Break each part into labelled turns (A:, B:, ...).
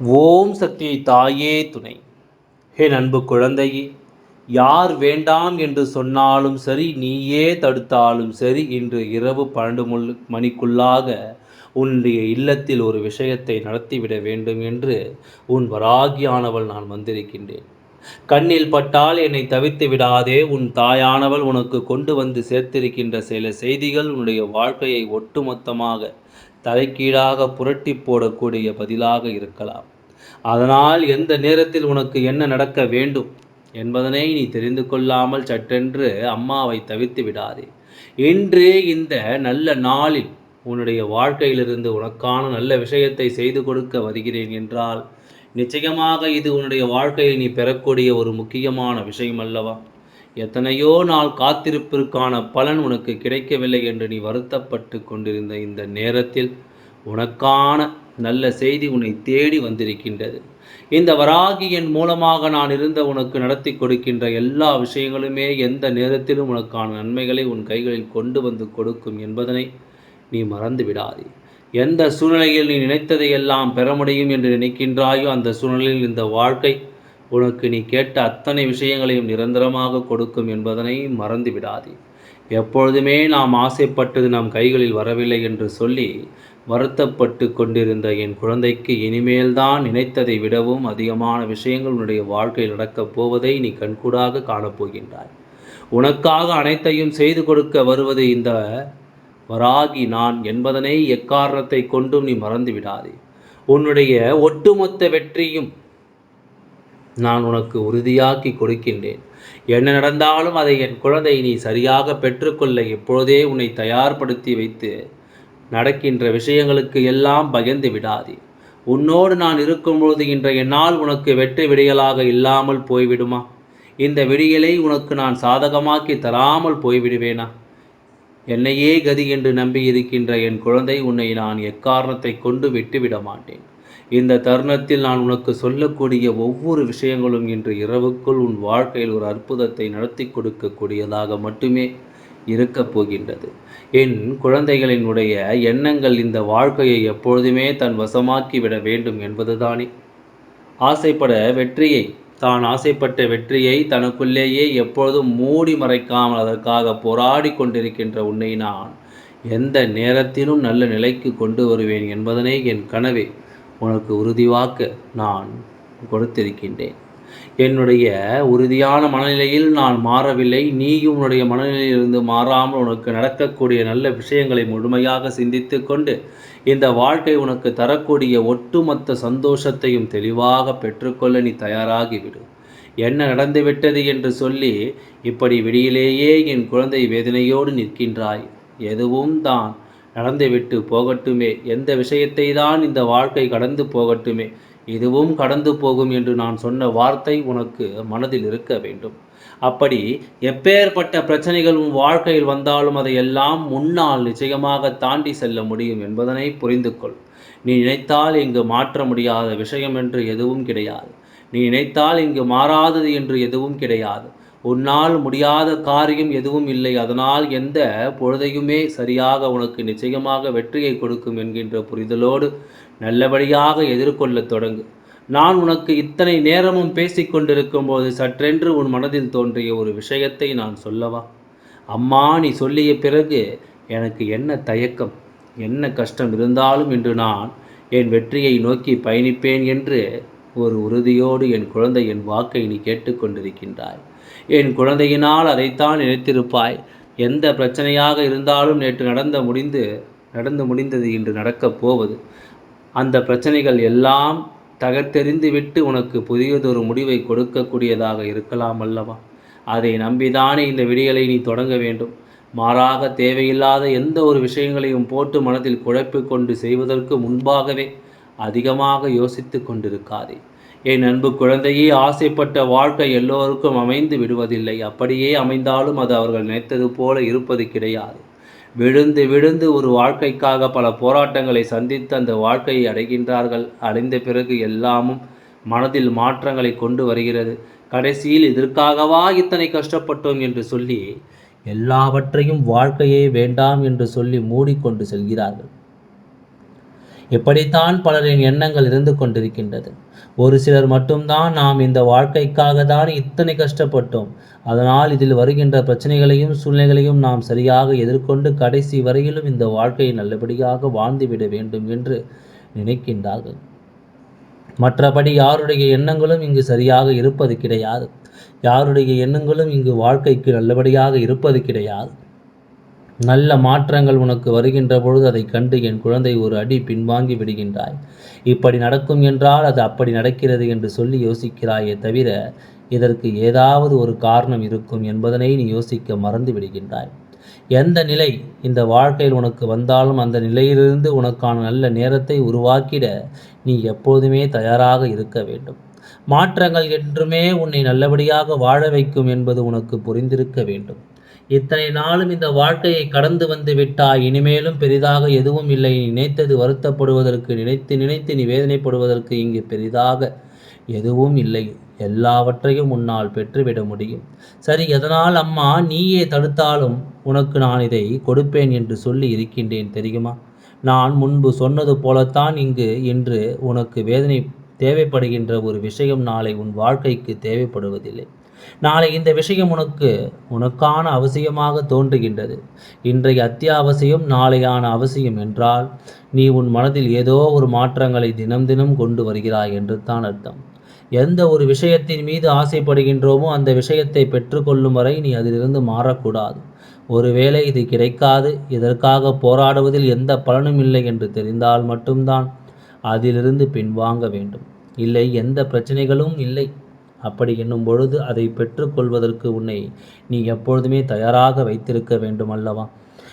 A: ஓம் சக்தி தாயே துணை. ஹே அன்பு குழந்தையே யார் வேண்டாம் என்று சொன்னாலும் சரி நீயே தடுத்தாலும் சரி இன்று இரவு பன்னெண்டு மணிக்குள்ளாக உன்னுடைய இல்லத்தில் ஒரு விஷயத்தை நடத்திவிட வேண்டும் என்று உன் வராகியானவள் நான் வந்திருக்கின்றேன். கண்ணில் பட்டால் என்னை தவித்து விடாதே உன் தாயானவள் உனக்கு கொண்டு வந்து சேர்த்திருக்கின்ற சில செய்திகள் உன்னுடைய வாழ்க்கையை ஒட்டுமொத்தமாக தலைக்கீழாக புரட்டி போடக்கூடிய பதிலாக இருக்கலாம். அதனால் எந்த நேரத்தில் உனக்கு என்ன நடக்க வேண்டும் என்பதனை நீ தெரிந்து கொள்ளாமல் சட்டென்று அம்மாவை தவித்து விடாதே. இன்று இந்த நல்ல நாளில் உன்னுடைய வாழ்க்கையிலிருந்து உனக்கான நல்ல விஷயத்தை செய்து கொடுக்க வருகிறேன் என்றால் நிச்சயமாக இது உன்னுடைய வாழ்க்கையில் நீ பெறக்கூடிய ஒரு முக்கியமான விஷயம் அல்லவா? எத்தனையோ நாள் காத்திருப்பிற்கான பலன் உனக்கு கிடைக்கவில்லை என்று நீ வருத்தப்பட்டு கொண்டிருந்த இந்த நேரத்தில் உனக்கான நல்ல செய்தி உன்னை தேடி வந்திருக்கின்றது. இந்த வராகியின் மூலமாக நான் இருந்த உனக்கு நடத்தி கொடுக்கின்ற எல்லா விஷயங்களுமே எந்த நேரத்திலும் உனக்கான நன்மைகளை உன் கைகளில் கொண்டு வந்து கொடுக்கும் என்பதனை நீ மறந்து விடாதே எந்த சூழ்நிலையில் நீ நினைத்ததையெல்லாம் பெற முடியும் என்று நினைக்கின்றாயோ அந்த சூழ்நிலையில் இந்த வாழ்க்கை உனக்கு நீ கேட்ட அத்தனை விஷயங்களையும் நிரந்தரமாக கொடுக்கும் என்பதனை மறந்து விடாதே எப்பொழுதுமே நாம் ஆசைப்பட்டது நம் கைகளில் வரவில்லை என்று சொல்லி வருத்தப்பட்டு கொண்டிருந்த என் குழந்தைக்கு இனிமேல்தான் நினைத்ததை விடவும் அதிகமான விஷயங்கள் உன்னுடைய வாழ்க்கையில் நடக்கப் போவதை நீ கண்கூடாக காணப்போகின்றாய். உனக்காக அனைத்தையும் செய்து கொடுக்க வருவது இந்த வராகி நான் என்பதனை எக்காரணத்தை கொண்டும் நீ மறந்து விடாதே உன்னுடைய ஒட்டுமொத்த வெற்றியும் நான் உனக்கு உறுதியாக்கி கொடுக்கின்றேன். என்ன நடந்தாலும் அதை என் குழந்தை நீ சரியாக பெற்றுக்கொள்ள எப்பொழுதே உன்னை தயார்படுத்தி வைத்து நடக்கின்ற விஷயங்களுக்கு எல்லாம் பயந்து விடாதே. உன்னோடு நான் இருக்கும்பொழுது இன்றைய நாள் உனக்கு வெற்றி விடியலாக இல்லாமல் போய்விடுமா? இந்த விடியலை உனக்கு நான் சாதகமாக்கி தராமல் போய்விடுவேனா? என்னையே கதி என்று நம்பி இருக்கின்ற என் குழந்தை உன்னை நான் எக்காரணத்தை கொண்டு விட்டுவிட மாட்டேன். இந்த தருணத்தில் நான் உனக்கு சொல்லக்கூடிய ஒவ்வொரு விஷயங்களும் இன்று இரவுக்குள் உன் வாழ்க்கையில் ஒரு அற்புதத்தை நடத்தி கொடுக்கக்கூடியதாக மட்டுமே இருக்கப் போகின்றது. என் குழந்தைகளினுடைய எண்ணங்கள் இந்த வாழ்க்கையை எப்பொழுதுமே தன் வசமாக்கி விட வேண்டும் என்பதுதானே. ஆசைப்பட வெற்றியை தான் ஆசைப்பட்ட வெற்றியை தனக்குள்ளேயே எப்பொழுதும் மூடி மறைக்காமல் அதற்காக போராடி கொண்டிருக்கின்ற உன்னை நான் எந்த நேரத்திலும் நல்ல நிலைக்கு கொண்டு வருவேன் என்பதனை என் கனவே. உனக்கு உறுதிவாக்க நான் கொடுத்திருக்கின்றேன். என்னுடைய உறுதியான மனநிலையில் நான் மாறவில்லை. நீயும் உன்னுடைய மனநிலையிலிருந்து மாறாமல் உனக்கு நடக்கக்கூடிய நல்ல விஷயங்களை முழுமையாக சிந்தித்து கொண்டு இந்த வாழ்க்கை உனக்கு தரக்கூடிய ஒட்டுமொத்த சந்தோஷத்தையும் தெளிவாக பெற்றுக்கொள்ள நீ தயாராகிவிடு. என்ன நடந்துவிட்டது என்று சொல்லி இப்படி வெளியிலேயே என் குழந்தை வேதனையோடு நிற்கின்றாய். எதுவும் தான் நடந்துவிட்டு போகட்டுமே. எந்த விஷயத்தை தான் இந்த வாழ்க்கை கடந்து போகட்டுமே. இதுவும் கடந்து போகும் என்று நான் சொன்ன வார்த்தை உனக்கு மனதில் இருக்க வேண்டும். அப்படி எப்பேற்பட்ட பிரச்சனைகள் உன் வாழ்க்கையில் வந்தாலும் அதையெல்லாம் முன்னால் நிச்சயமாக தாண்டி செல்ல முடியும் என்பதனை புரிந்து கொள். நீ நினைத்தால் இங்கு மாற்ற முடியாத விஷயம் என்று எதுவும் கிடையாது. நீ நினைத்தால் இங்கு மாறாதது என்று எதுவும் கிடையாது. உன்னால் முடியாத காரியம் எதுவும் இல்லை. அதனால் எந்த பொழுதையுமே சரியாக உனக்கு நிச்சயமாக வெற்றியை கொடுக்கும் என்கின்ற புரிதலோடு நல்லபடியாக எதிர்கொள்ளத் தொடங்கு. நான் உனக்கு இத்தனை நேரமும் பேசிக்கொண்டிருக்கும் போது சற்றென்று உன் மனதில் தோன்றிய ஒரு விஷயத்தை நான் சொல்லவா? அம்மா நீ சொல்லிய பிறகு எனக்கு என்ன தயக்கம்? என்ன கஷ்டம் இருந்தாலும் இன்று நான் என் வெற்றியை நோக்கி பயணிப்பேன் என்று ஒரு உறுதியோடு என் குழந்தை என் வாக்கை நீ கேட்டுக்கொண்டிருக்கின்றாய் என் குழந்தையினால் அதைத்தான் நினைத்திருப்பாய். எந்த பிரச்சனையாக இருந்தாலும் நேற்று நடந்த முடிந்து நடந்து முடிந்தது இன்று நடக்கப் போவது. அந்த பிரச்சனைகள் எல்லாம் தகர்த்தெறிந்து விட்டு உனக்கு புதியதொரு முடிவை கொடுக்கக்கூடியதாக இருக்கலாம் அல்லவா? அதை நம்பிதானே இந்த விடியலை நீ தொடங்க வேண்டும். மாறாக தேவையில்லாத எந்த ஒரு விஷயங்களையும் போட்டு மனதில் குழப்பிக்கொண்டு செய்வதற்கு முன்பாகவே அதிகமாக யோசித்து கொண்டிருக்காதே. என் அன்பு குழந்தையே ஆசைப்பட்ட வாழ்க்கை எல்லோருக்கும் அமைந்து விடுவதில்லை. அப்படியே அமைந்தாலும் அது அவர்கள் நினைத்தது போல இருப்பது கிடையாது. விழுந்து விழுந்து ஒரு வாழ்க்கைக்காக பல போராட்டங்களை சந்தித்து அந்த வாழ்க்கையை அடைகின்றார்கள். அடைந்த பிறகு எல்லாமும் மனதில் மாற்றங்களை கொண்டு வருகிறது. கடைசியில் இதற்காகவா இத்தனை கஷ்டப்பட்டோம் என்று சொல்லி எல்லாவற்றையும் வாழ்க்கையே வேண்டாம் என்று சொல்லி மூடிக்கொண்டு செல்கிறார்கள். இப்படித்தான் பலரின் எண்ணங்கள் இருந்து கொண்டிருக்கின்றது. ஒரு சிலர் மட்டும்தான் நாம் இந்த வாழ்க்கைக்காக தான் இத்தனை கஷ்டப்பட்டோம். அதனால் இதில் வருகின்ற பிரச்சனைகளையும் சூழ்நிலைகளையும் நாம் சரியாக எதிர்கொண்டு கடைசி வரையிலும் இந்த வாழ்க்கையை நல்லபடியாக வாழ்ந்துவிட வேண்டும் என்று நினைக்கின்றார்கள். மற்றபடி யாருடைய எண்ணங்களும் இங்கு சரியாக இருப்பது கிடையாது. யாருடைய எண்ணங்களும் இங்கு வாழ்க்கைக்கு நல்லபடியாக இருப்பது கிடையாது. நல்ல மாற்றங்கள் உனக்கு வருகின்ற பொழுது அதை கண்டு என் குழந்தை ஒரு அடி பின்வாங்கி விடுகின்றாய். இப்படி நடக்கும் என்றால் அது அப்படி நடக்கிறது என்று சொல்லி யோசிக்கிறாயே தவிர இதற்கு ஏதாவது ஒரு காரணம் இருக்கும் என்பதனை நீ யோசிக்க மறந்து விடுகின்றாய். எந்த நிலை இந்த வாழ்க்கையில் உனக்கு வந்தாலும் அந்த நிலையிலிருந்து உனக்கான நல்ல நேரத்தை உருவாக்கிட நீ எப்போதுமே தயாராக இருக்க வேண்டும். மாற்றங்கள் என்றுமே உன்னை நல்லபடியாக வாழ வைக்கும் என்பது உனக்கு புரிந்திருக்க வேண்டும். இத்தனை நாளும் இந்த வாழ்க்கையை கடந்து வந்து விட்டாய். இனிமேலும் பெரிதாக எதுவும் இல்லை. நினைத்தது வருத்தப்படுவதற்கு நினைத்து நினைத்து நீ வேதனைப்படுவதற்கு இங்கு பெரிதாக எதுவும் இல்லை. எல்லாவற்றையும் உன்னால் பெற்றுவிட முடியும். சரி எதனால் அம்மா நீயே தடுத்தாலும் உனக்கு நான் இதை கொடுப்பேன் என்று சொல்லி இருக்கின்றேன் தெரியுமா? நான் முன்பு சொன்னது போலத்தான் இங்கு இன்று உனக்கு வேதனை தேவைப்படுகின்ற ஒரு விஷயம் நாளை உன் வாழ்க்கைக்கு தேவைப்படுவதில்லை. நாளை இந்த விஷயம் உனக்கு உனக்கான அவசியமாக தோன்றுகின்றது. இன்றைய அத்தியாவசியம் நாளையான அவசியம் என்றால் நீ உன் மனதில் ஏதோ ஒரு மாற்றங்களை தினம் தினம் கொண்டு வருகிறாய் என்று தான் அர்த்தம். எந்த ஒரு விஷயத்தின் மீது ஆசைப்படுகின்றோமோ அந்த விஷயத்தை பெற்றுக்கொள்ளும் வரை நீ அதிலிருந்து மாறக்கூடாது. ஒருவேளை இது கிடைக்காது இதற்காக போராடுவதில் எந்த பலனும் இல்லை என்று தெரிந்தால் மட்டும்தான் அதிலிருந்து பின்வாங்க வேண்டும். இல்லை எந்த பிரச்சனைகளும் இல்லை. அப்படி என்னும் பொழுது அதை பெற்றுக்கொள்வதற்கு உன்னை நீ எப்பொழுதுமே தயாராக வைத்திருக்க வேண்டும் அல்லவா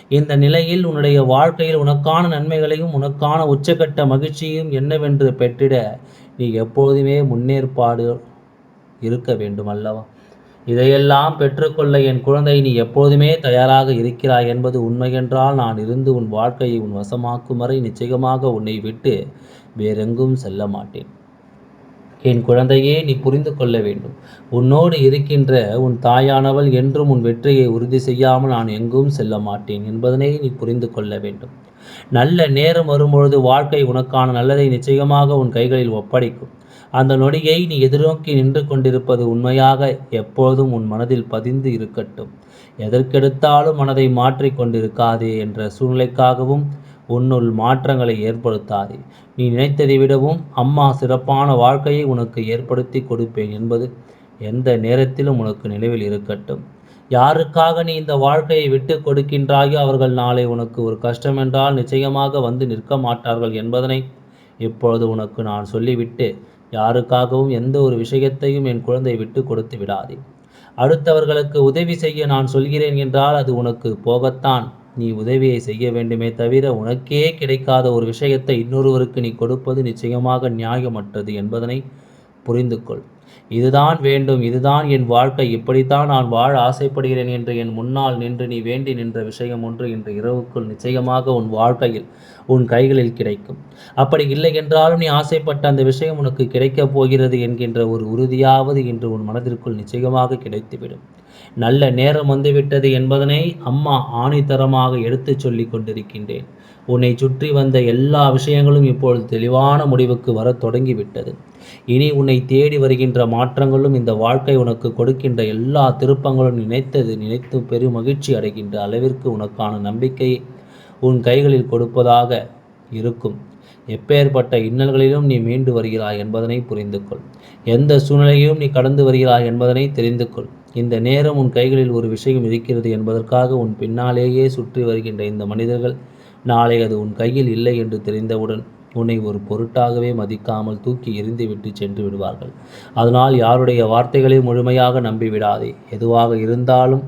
A: இந்த நிலையில் உன்னுடைய வாழ்க்கையில் உனக்கான நன்மைகளையும் உனக்கான உச்சக்கட்ட மகிழ்ச்சியும் என்னவென்று பெற்றிட நீ எப்பொழுதுமே முன்னேற்பாடு இருக்க வேண்டும் அல்லவா இதையெல்லாம் பெற்றுக்கொள்ள என் குழந்தை நீ எப்போதுமே தயாராக இருக்கிறாய் என்பது உண்மையென்றால் நான் இருந்து உன் வாழ்க்கையை உன் வசமாக்கும் வரை நிச்சயமாக உன்னை விட்டு வேறெங்கும் செல்ல மாட்டேன். என் குழந்தையே நீ புரிந்து கொள்ள வேண்டும். உன்னோடு இருக்கின்ற உன் தாயானவள் என்றும் உன் வெற்றியை உறுதி செய்யாமல் நான் எங்கும் செல்ல மாட்டேன் என்பதனை நீ புரிந்து கொள்ள வேண்டும். நல்ல நேரம் வரும்பொழுது வாழ்க்கை உனக்கான நல்லதை நிச்சயமாக உன் கைகளில் ஒப்படைக்கும். அந்த நொடியை நீ எதிர்நோக்கி நின்று கொண்டிருப்பது உண்மையாக எப்போதும் உன் மனதில் பதிந்து இருக்கட்டும். எதற்கெடுத்தாலும் மனதை மாற்றிக் கொண்டிருக்காதே என்ற சூழ்நிலைக்காகவும் உன்னுள் மாற்றங்களை ஏற்படுத்தாதே. நீ நினைத்ததை விடவும் அம்மா சிறப்பான வாழ்க்கையை உனக்கு ஏற்படுத்தி கொடுப்பேன் என்பது எந்த நேரத்திலும் உனக்கு நினைவில் இருக்கட்டும். யாருக்காக நீ இந்த வாழ்க்கையை விட்டு கொடுக்கின்றாயோ அவர்கள் நாளை உனக்கு ஒரு கஷ்டம் என்றால் நிச்சயமாக வந்து நிற்க மாட்டார்கள் என்பதனை இப்பொழுது உனக்கு நான் சொல்லிவிட்டு யாருக்காகவும் எந்த ஒரு விஷயத்தையும் என் குழந்தை விட்டு கொடுத்து விடாதே. அடுத்தவர்களுக்கு உதவி செய்ய நான் சொல்கிறேன் என்றால் அது உனக்கு போகத்தான் நீ உதவியை செய்ய வேண்டுமே தவிர உனக்கே கிடைக்காத ஒரு விஷயத்தை இன்னொருவருக்கு நீ கொடுப்பது நிச்சயமாக நியாயமற்றது என்பதனை புரிந்து கொள் இதுதான் வேண்டும் இதுதான் என் வாழ்க்கை இப்படித்தான் நான் வாழ ஆசைப்படுகிறேன் என்று என் முன்னால் நின்று நீ வேண்டி நின்ற விஷயம் ஒன்று இன்று இரவுக்குள் நிச்சயமாக உன் வாழ்க்கையில் உன் கைகளில் கிடைக்கும். அப்படி இல்லை என்றாலும் நீ ஆசைப்பட்ட அந்த விஷயம் உனக்கு கிடைக்கப் போகிறது என்கின்ற ஒரு உறுதியாவது இன்று உன் மனதிற்குள் நிச்சயமாக கிடைத்துவிடும். நல்ல நேரம் வந்துவிட்டது என்பதனை அம்மா ஆணித்தரமாக எடுத்துச் சொல்லி கொண்டிருக்கின்றேன். உன்னை சுற்றி வந்த எல்லா விஷயங்களும் இப்பொழுது தெளிவான முடிவுக்கு வர தொடங்கிவிட்டது. இனி உன்னை தேடி வருகின்ற மாற்றங்களும் இந்த வாழ்க்கை உனக்கு கொடுக்கின்ற எல்லா திருப்பங்களும் நினைத்தது நினைத்து பெரும் மகிழ்ச்சி அடைகின்ற அளவிற்கு உனக்கான நம்பிக்கை உன் கைகளில் கொடுப்பதாக இருக்கும். எப்பேற்பட்ட இன்னல்களிலும் நீ மீண்டு வருகிறாய் என்பதனை புரிந்து கொள் எந்த சூழ்நிலையும் நீ கடந்து வருகிறாய் என்பதனை தெரிந்து கொள் இந்த நேரம் உன் கைகளில் ஒரு விஷயம் இருக்கிறது என்பதற்காக உன் பின்னாலேயே சுற்றி வருகின்ற இந்த மனிதர்கள் நாளை அது உன் கையில் இல்லை என்று தெரிந்தவுடன் உன்னை ஒரு பொருட்டாகவே மதிக்காமல் தூக்கி எரிந்துவிட்டு சென்று விடுவார்கள். அதனால் யாருடைய வார்த்தைகளை முழுமையாக நம்பிவிடாதே எதுவாக இருந்தாலும்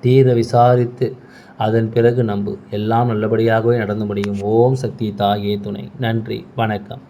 A: தீர விசாரித்து அதன் பிறகு நம்பு. எல்லாம் நல்லபடியாகவே நடந்து முடியும். ஓம் சக்தி தாயே துணை. நன்றி. வணக்கம்.